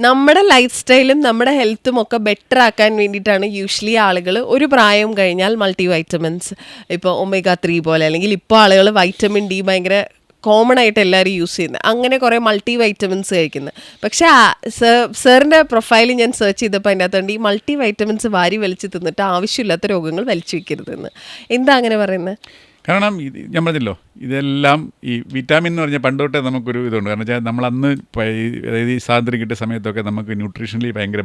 നമ്മുടെ ലൈഫ് സ്റ്റൈലും നമ്മുടെ ഹെൽത്തും ഒക്കെ ബെറ്റർ ആക്കാൻ വേണ്ടിയിട്ടാണ് യൂഷ്വലി ആളുകൾ ഒരു പ്രായം കഴിഞ്ഞാൽ മൾട്ടി വൈറ്റമിൻസ് ഇപ്പോൾ ഒമേഗ ത്രീ പോലെ അല്ലെങ്കിൽ ഇപ്പോൾ ആളുകൾ വൈറ്റമിൻ ഡി ഭയങ്കര കോമൺ ആയിട്ട് എല്ലാവരും യൂസ് ചെയ്യുന്നത് അങ്ങനെ കുറേ മൾട്ടി വൈറ്റമിൻസ് കഴിക്കുന്നത് പക്ഷേ സാറിന്റെ പ്രൊഫൈൽ ഞാൻ സെർച്ച് ചെയ്തപ്പോൾ അതിന്റെ അകത്തുണ്ട് ഈ മൾട്ടി വൈറ്റമിൻസ് വാരി വലിച്ച് തിന്നിട്ട് ആവശ്യമില്ലാത്ത രോഗങ്ങൾ വലിച്ചു വയ്ക്കരുതെന്ന് എന്താ അങ്ങനെ പറയുന്നത് കാരണം ഞാൻ പറഞ്ഞല്ലോ ഇതെല്ലാം ഈ വിറ്റാമിൻ എന്ന് പറഞ്ഞാൽ പണ്ട് തൊട്ടേ നമുക്കൊരു ഇതുണ്ട്. കാരണം വെച്ചാൽ നമ്മൾ അന്ന് അതായത് ഈ സ്വാതന്ത്ര്യം കിട്ടിയ സമയത്തൊക്കെ നമുക്ക് ന്യൂട്രീഷണലി ഭയങ്കര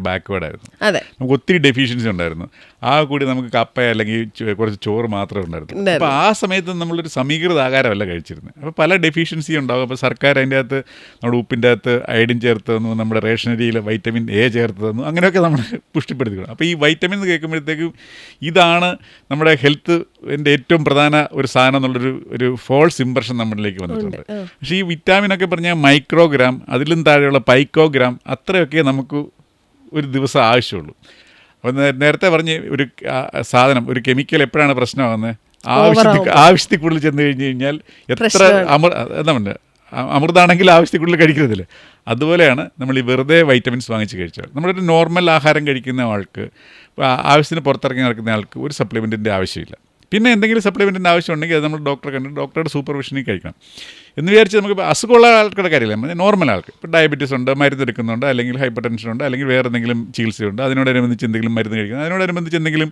അതെ. നമുക്ക് ഒത്തിരി ഡെഫിഷ്യൻസി ഉണ്ടായിരുന്നു. ആ കൂടി നമുക്ക് കപ്പ അല്ലെങ്കിൽ കുറച്ച് ചോറ് മാത്രമേ ഉണ്ടായിരുന്നു അപ്പോൾ ആ സമയത്ത് നമ്മളൊരു സമീകൃത ആകാരമല്ല കഴിച്ചിരുന്നത് അപ്പോൾ പല ഡെഫിഷ്യൻസി ഉണ്ടാകും അപ്പോൾ സർക്കാർ അതിന്റെ അകത്ത് നമ്മുടെ ഉപ്പിന്റെ അകത്ത് അയഡിൻ ചേർത്ത് തന്നു നമ്മുടെ റേഷനരിയിൽ വൈറ്റമിൻ എ ചേർത്ത് തന്നു അങ്ങനെയൊക്കെ നമ്മൾ പുഷ്ടിപ്പെടുത്തി അപ്പോൾ ഈ വൈറ്റമിൻ എന്ന് കേൾക്കുമ്പോഴത്തേക്കും ഇതാണ് നമ്മുടെ ഹെൽത്ത് എന്റെ ഏറ്റവും പ്രധാന ഒരു സാധനം എന്നുള്ളൊരു ഒരു ഫോൾസ് ഇമ്പ്രഷൻ നമ്മളിലേക്ക് വന്നിട്ടുണ്ട്. പക്ഷേ ഈ വിറ്റാമിൻ ഒക്കെ പറഞ്ഞാൽ മൈക്രോഗ്രാം അതിലും താഴെയുള്ള പൈക്കോഗ്രാം അത്രയൊക്കെ നമുക്ക് ഒരു ദിവസം ആവശ്യമുള്ളൂ. അപ്പം നേരത്തെ പറഞ്ഞ് ഒരു സാധനം ഒരു കെമിക്കൽ എപ്പോഴാണ് പ്രശ്നമാകുന്നത്? ആവശ്യത്തിൽ ആവശ്യത്തിൽ കൂടുതൽ ചെന്ന് കഴിഞ്ഞ് കഴിഞ്ഞാൽ എത്ര. അമൃ എന്താ പറയുക അമൃതാണെങ്കിൽ ആവശ്യത്തിൽ കൂടുതൽ കഴിക്കരുതില്ല? അതുപോലെയാണ് നമ്മൾ ഈ വെറുതെ വൈറ്റമിൻസ് വാങ്ങിച്ച് കഴിച്ചാൽ. നമ്മളൊരു നോർമൽ ആഹാരം കഴിക്കുന്ന ആൾക്ക് ആവശ്യത്തിന് പുറത്തിറങ്ങി നടക്കുന്ന ആൾക്ക് ഒരു സപ്ലിമെന്റിന്റെ ആവശ്യമില്ല. പിന്നെ എന്തെങ്കിലും സപ്ലിമെന്റിന്റെ ആവശ്യമുണ്ടെങ്കിൽ അത് നമ്മൾ ഡോക്ടറെ കണ്ട് ഡോക്ടറുടെ സൂപ്പർവിഷനിൽ കഴിക്കണം. എന്ന് വിചാരിച്ച് നമുക്ക് അസുഖമുള്ള ആൾക്കാരുടെ കാര്യമില്ല? നോർമൽ ആൾക്ക്. ഇപ്പോൾ ഡയബറ്റീസ് ഉണ്ട് മരുന്ന് എടുക്കുന്നുണ്ട് അല്ലെങ്കിൽ ഹൈപ്പർ ടെൻഷൻ ഉണ്ട് അല്ലെങ്കിൽ വേറെ എന്തെങ്കിലും ചികിത്സയുണ്ട് അതിനോടനുബന്ധിച്ച് എന്തെങ്കിലും മരുന്ന് കഴിക്കണം. അതിനോടനുബന്ധിച്ച് എന്തെങ്കിലും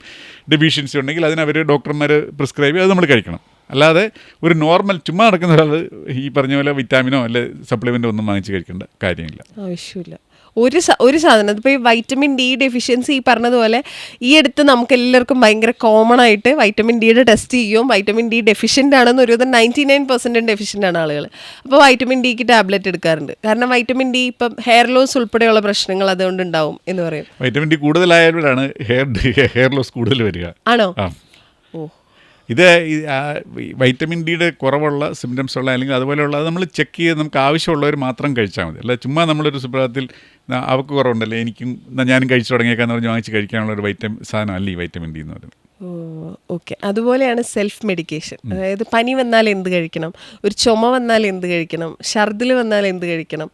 ഡെഫിഷ്യൻസി ഉണ്ടെങ്കിൽ അതിനവർ ഡോക്ടർമാർ പ്രിസ്ക്രൈബ് അത് നമ്മൾ കഴിക്കണം. അല്ലാതെ ഒരു നോർമൽ ചുമ്മാ നടക്കുന്ന ഒരാൾ ഈ പറഞ്ഞ പോലെ വിറ്റാമിനോ അല്ലെ സപ്ലിമെന്റ് ഒന്നും വാങ്ങിച്ച് കഴിക്കേണ്ട കാര്യമില്ല. ആവശ്യമില്ല ഒരു ഒരു സാധനം ഇപ്പോൾ ഈ വൈറ്റമിൻ ഡി ഡെഫിഷ്യൻസി ഈ പറഞ്ഞതുപോലെ ഈ അടുത്ത് നമുക്ക് എല്ലാവർക്കും ഭയങ്കര കോമൺ ആയിട്ട് വൈറ്റമിൻ ഡിയുടെ ടെസ്റ്റ് ചെയ്യും. വൈറ്റമിൻ ഡി ഡെഫിഷ്യന്റ് ആണെന്ന് ഒരു നയന്റി നയൻ പെർസെന്റും ഡെഫിഷ്യന്റ് ആണ് ആളുകൾ അപ്പോൾ വൈറ്റമിൻ ഡിക്ക് ടാബ്ലറ്റ് എടുക്കാറുണ്ട്. കാരണം വൈറ്റമിൻ ഡി ഇപ്പം ഹെയർ ലോസ് ഉൾപ്പെടെയുള്ള പ്രശ്നങ്ങൾ അതുകൊണ്ട് ഉണ്ടാവും എന്ന് പറയും. വൈറ്റമിൻ ഡി കൂടുതലായാലാണ് ഹെയർ ഹെയർ ലോസ് കൂടുതൽ വരിക. ആണോ? ഓ ഇത് വൈറ്റമിൻ ഡിയുടെ കുറവുള്ള സിംറ്റംസ് ഉള്ള അല്ലെങ്കിൽ അതുപോലെയുള്ള അത് നമ്മൾ ചെക്ക് ചെയ്ത് നമുക്ക് ആവശ്യമുള്ളവർ മാത്രം കഴിച്ചാൽ മതി. അല്ല ചുമ്മാ നമ്മളൊരു സുപ്രഭാതത്തിൽ അവക്ക് അവർക്ക് കുറവുണ്ടല്ലേ എനിക്കും എന്നാൽ ഞാനും കഴിച്ചു തുടങ്ങിയേക്കാന്ന് പറഞ്ഞ് വാങ്ങിച്ച് കഴിക്കാനുള്ള ഒരു വൈറ്റമിൻ സാധനം അല്ല ഈ വൈറ്റമിൻ ഡി എന്ന് പറയുന്നത്. ഓക്കെ. അതുപോലെയാണ് സെൽഫ് മെഡിക്കേഷൻ അതായത് പനി വന്നാൽ എന്ത് കഴിക്കണം? ഒരു ചുമ വന്നാൽ എന്ത് കഴിക്കണം? ഛർദിൽ വന്നാൽ എന്ത് കഴിക്കണം?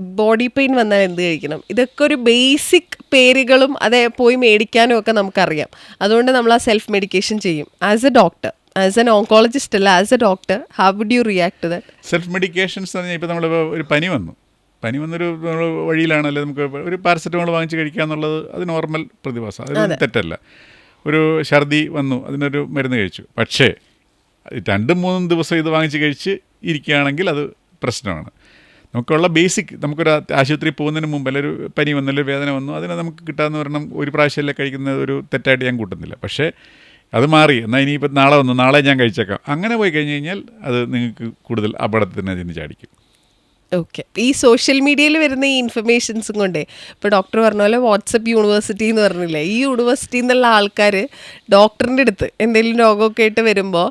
ബോഡി പെയിൻ വന്നാൽ എന്ത് കഴിക്കണം? ഇതൊക്കെ ഒരു ബേസിക് പേരുകളും അതെ പോയി മേടിക്കാനും ഒക്കെ നമുക്കറിയാം. അതുകൊണ്ട് നമ്മൾ ആ സെൽഫ് മെഡിക്കേഷൻ ചെയ്യും. As a doctor as an oncologist അല്ല as a doctor how would you react to that self medications എന്ന് പറഞ്ഞാൽ ഇപ്പോൾ നമ്മൾ ഒരു പനി വന്നു. പനി വന്നൊരു നമ്മൾ വഴിയിലാണല്ലോ നമുക്ക് ഒരു പാരസെറ്റമോൾ വാങ്ങിച്ച് കഴിക്കുക എന്നുള്ളത് അത് നോർമൽ പ്രതിഭാസം. അത്. തെറ്റല്ല. ഒരു ഛർദി വന്നു അതിനൊരു മരുന്ന് കഴിച്ചു. പക്ഷേ രണ്ടും മൂന്നും ദിവസം ഇത് വാങ്ങിച്ച് കഴിച്ച് ഇരിക്കുകയാണെങ്കിൽ അത് പ്രശ്നമാണ്. നമുക്കുള്ള ബേസിക് നമുക്കൊരു ആശുപത്രി പോകുന്നതിന് മുമ്പ് അല്ലെങ്കിൽ ഒരു പനി വന്നു അല്ലെങ്കിൽ വേദന വന്നു അതിനെ നമുക്ക് കിട്ടാമെന്ന് പറഞ്ഞാൽ ഒരു പ്രാവശ്യമല്ലേ കഴിക്കുന്നത് ഒരു തെറ്റായിട്ട് ഞാൻ കൂട്ടുന്നില്ല. പക്ഷേ അത് മാറി. എന്നാൽ ഇനിയിപ്പോൾ നാളെ വന്നു നാളെ ഞാൻ കഴിച്ചേക്കാം. അങ്ങനെ പോയി കഴിഞ്ഞ് കഴിഞ്ഞാൽ അത് നിങ്ങൾക്ക് കൂടുതൽ അപകടത്തിന് അതിന് ചാടിക്കും. ഓക്കെ. ഈ സോഷ്യൽ മീഡിയയിൽ വരുന്ന ഈ ഇൻഫർമേഷൻസും കൊണ്ടേ ഇപ്പോൾ ഡോക്ടർ പറഞ്ഞ പോലെ വാട്സപ്പ് യൂണിവേഴ്സിറ്റി എന്ന് പറഞ്ഞില്ലേ ഈ യൂണിവേഴ്സിറ്റി എന്നുള്ള ആൾക്കാർ ഡോക്ടറിന്റെ അടുത്ത് എന്തെങ്കിലും രോഗമൊക്കെ ആയിട്ട് വരുമ്പോൾ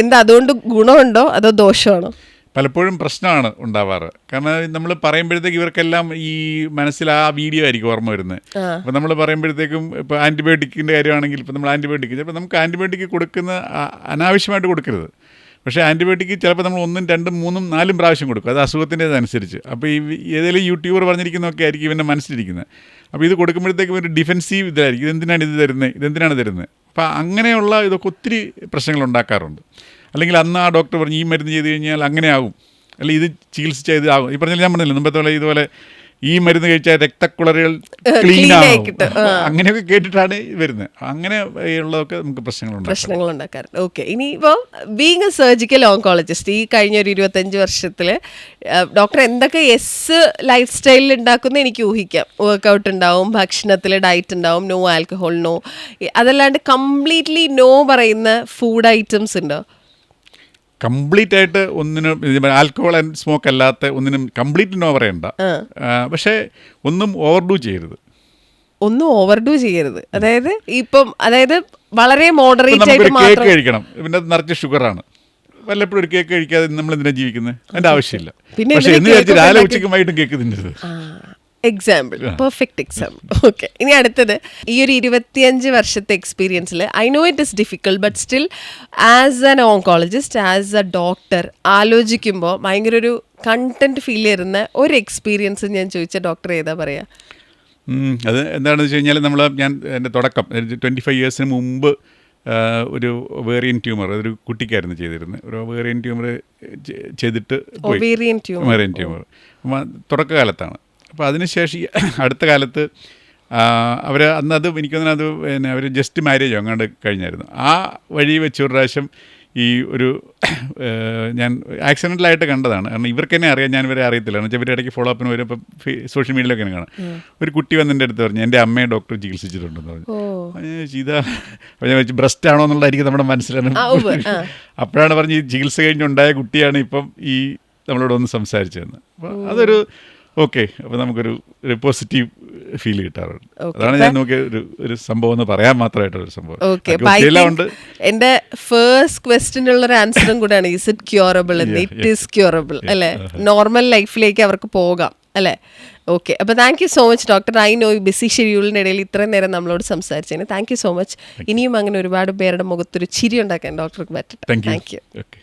എന്താ അതുകൊണ്ട് ഗുണമുണ്ടോ അതോ ദോഷമാണോ? പലപ്പോഴും പ്രശ്നമാണ് ഉണ്ടാവാറ്. കാരണം നമ്മൾ പറയുമ്പോഴത്തേക്ക് ഇവർക്കെല്ലാം ഈ മനസ്സിൽ ആ വീഡിയോ ആയിരിക്കും ഓർമ്മ വരുന്നത്. അപ്പോൾ നമ്മൾ പറയുമ്പോഴത്തേക്കും ഇപ്പോൾ ആന്റിബയോട്ടിക്കിന്റെ കാര്യമാണെങ്കിൽ ഇപ്പോൾ നമ്മൾ ആന്റിബയോട്ടിക് ചിലപ്പോൾ നമുക്ക് ആന്റിബയോട്ടിക് കൊടുക്കുന്ന അനാവശ്യമായിട്ട് കൊടുക്കരുത്. പക്ഷേ ആന്റിബയോട്ടിക് ചിലപ്പോൾ നമ്മൾ ഒന്നും രണ്ടും മൂന്നും നാലും പ്രാവശ്യം കൊടുക്കും. അത് അസുഖത്തിന്റെതനുസരിച്ച്. അപ്പോൾ ഈ ഏതെങ്കിലും യൂട്യൂബർ പറഞ്ഞിരിക്കുന്നതൊക്കെ ആയിരിക്കും ഇവന്റെ മനസ്സിലിരിക്കുന്നത്. അപ്പോൾ ഇത് കൊടുക്കുമ്പോഴത്തേക്കും ഒരു ഡിഫൻസീവ് ഇതായിരിക്കും. ഇതെന്തിനാണ് ഇത് തരുന്നത്? ഇതെന്തിനാണ് തരുന്നത്? അപ്പോൾ അങ്ങനെയുള്ള ഇതൊക്കെ ഒത്തിരി പ്രശ്നങ്ങൾ ഉണ്ടാക്കാറുണ്ട്. അല്ലെങ്കിൽ അന്ന് ആ ഡോക്ടർ പറഞ്ഞു ഈ മരുന്ന് ചെയ്ത് കഴിഞ്ഞാൽ അങ്ങനെ ആകും അല്ലെ ഇത് ചികിത്സിച്ചാൽ ഇത് ആകും. ഈ പറഞ്ഞാൽ ഞാൻ പറഞ്ഞില്ല മുമ്പത്തെ പോലെ ഇതുപോലെ ഈ മരുന്ന് കഴിച്ചാൽ രക്തക്കുളറുകൾ ക്ലീൻ കിട്ടും. അങ്ങനെയൊക്കെ കേട്ടിട്ടാണ് വരുന്നത്. അങ്ങനെ ഉള്ളതൊക്കെ നമുക്ക് പ്രശ്നങ്ങളുണ്ട് പ്രശ്നങ്ങൾ ഉണ്ടാക്കാറുണ്ട് ഓക്കെ ഇനിയിപ്പോൾ ബീങ് എ സർജിക്കൽ ഓങ്കോളജിസ്റ്റ് ഈ കഴിഞ്ഞ ഒരു ഇരുപത്തഞ്ച് വർഷത്തിൽ ഡോക്ടർ എന്തൊക്കെ എസ് ലൈഫ് സ്റ്റൈലിൽ ഉണ്ടാക്കുന്ന എനിക്ക് ഊഹിക്കാം. വർക്കൗട്ട് ഉണ്ടാവും ഭക്ഷണത്തിൽ ഡയറ്റ് ഉണ്ടാവും നോ ആൽക്കഹോൾ നോ അതല്ലാണ്ട് കംപ്ലീറ്റ്ലി നോ പറയുന്ന ഫുഡ് ഐറ്റംസ് ഉണ്ടോ? കംപ്ലീറ്റ് ആയിട്ട് ഒന്നിനും ആൽക്കഹോൾ ആൻഡ് സ്മോക്ക് അല്ലാത്ത ഒന്നിനും കംപ്ലീറ്റ് നോ പറയണ്ട. പക്ഷേ ഒന്നും ഓവർഡു ചെയ്യരുത്. ഒന്നും ഓവർഡു ചെയ്യരുത്. അതായത് ഇപ്പം അതായത് വളരെ മോഡറേറ്റ് ആയിട്ട് കേക്ക് കഴിക്കണം. പിന്നെ നിറച്ച് ഷുഗറാണ് വല്ലപ്പോഴും ഒരു കേക്ക് കഴിക്കാതെ നമ്മൾ എന്തിനാ ജീവിക്കുന്നത് അതിന്റെ ആവശ്യമില്ല. പിന്നെ പക്ഷെ എന്ന് വിചാരിച്ച് രാവിലെ ഉച്ചയ്ക്കും വൈകിട്ടും കേക്ക് തിന്നരുത്. എക്സാമ്പിൾ പെർഫെക്റ്റ് എക്സാമ്പിൾ ഓക്കെ ഇനി അടുത്തത്. ഈ ഒരു ഇരുപത്തിയഞ്ച് വർഷത്തെ എക്സ്പീരിയൻസിൽ I know it is difficult but still as an oncologist as a doctor ആലോചിക്കുമ്പോൾ ഭയങ്കര ഒരു കണ്ടന്റ് ഫീൽ ചെയ്യുന്ന ഒരു എക്സ്പീരിയൻസ് ഞാൻ ചോദിച്ച ഡോക്ടർ ഏതാ പറയാ? അത് എന്താണെന്ന് വെച്ച് കഴിഞ്ഞാൽ നമ്മൾ ഞാൻ എന്റെ തുടക്കം ട്വന്റി ഫൈവ് ഇയേഴ്സിന് മുമ്പ് ഒരു വേറിയൻ ട്യൂമർ അതൊരു കുട്ടിക്കായിരുന്നു ചെയ്തിരുന്നത് ഒരു വേറിയൻ ട്യൂമർ ചെയ്തിട്ട് പോയി. വേറിയൻ ട്യൂമർ തുടക്കകാലത്താണ്. അപ്പോൾ അതിനുശേഷം ഈ അടുത്ത കാലത്ത് അവർ അന്ന് അത് എനിക്കൊന്നും അത് പിന്നെ അവർ ജസ്റ്റ് മാര്യേജ് അങ്ങോട്ട് കഴിഞ്ഞായിരുന്നു. ആ വഴി വെച്ച് ഒരു പ്രാവശ്യം ഈ ഒരു ഞാൻ ആക്സിഡന്റലായിട്ട് കണ്ടതാണ്. കാരണം ഇവർക്ക് തന്നെ അറിയാം ഞാൻ ഇവരെ അറിയത്തില്ല. എന്ന് വെച്ചാൽ ഇവരുടെ ഇടയ്ക്ക് ഫോളോ അപ്പിന് വരും സോഷ്യൽ മീഡിയയിലൊക്കെ കാണാം. ഒരു കുട്ടി വന്ന് എന്റെ അടുത്ത് പറഞ്ഞു എന്റെ അമ്മയെ ഡോക്ടർ ചികിത്സിച്ചിട്ടുണ്ടെന്ന് പറഞ്ഞു. അപ്പോൾ ഞാൻ ഇതാ? വെച്ച് ബ്രസ്റ്റ് ആണോ എന്നുള്ളതായിരിക്കും നമ്മുടെ മനസ്സിലാണ്. അപ്പോഴാണ് പറഞ്ഞ് ഈ ചികിത്സ കഴിഞ്ഞുണ്ടായ കുട്ടിയാണ് ഇപ്പം ഈ നമ്മളോട് ഒന്ന് സംസാരിച്ചതെന്ന്. അപ്പോൾ അതൊരു ഓക്കെ അപ്പോൾ നമുക്കൊരു ഒരു പോസിറ്റീവ് ഫീൽ കിട്ടാറുണ്ട്. അതാണ് ഞാൻ നോക്കിയ ഒരു ഒരു സംഭവം എന്ന് പറയാൻ മാത്രമായിട്ടൊരു സംഭവം. ഉണ്ട്. എന്റെ ഫേസ്റ്റ് ക്വസ്റ്റിനുള്ള ഒരു ആൻസറും കൂടെയാണ് ഇസ് ഇറ്റ് ക്യൂറബിൾ എന്ന് ഇറ്റ് ഈസ് ക്യൂറബിൾ അല്ലെ? നോർമൽ ലൈഫിലേക്ക് അവർക്ക് പോകാം അല്ലെ? ഓക്കെ അപ്പൊ thank you so much doctor I know busy ഷെഡ്യൂളിന്റെ ഇടയിൽ ഇത്രയും നേരം നമ്മളോട് സംസാരിച്ചതിന്. താങ്ക് യു സോ മച്ച് ഇനിയും അങ്ങനെ ഒരുപാട് പേരുടെ മുഖത്തൊരു ചിരി ഉണ്ടാക്കാൻ ഡോക്ടർക്ക് പറ്റട്ടെ. Thank you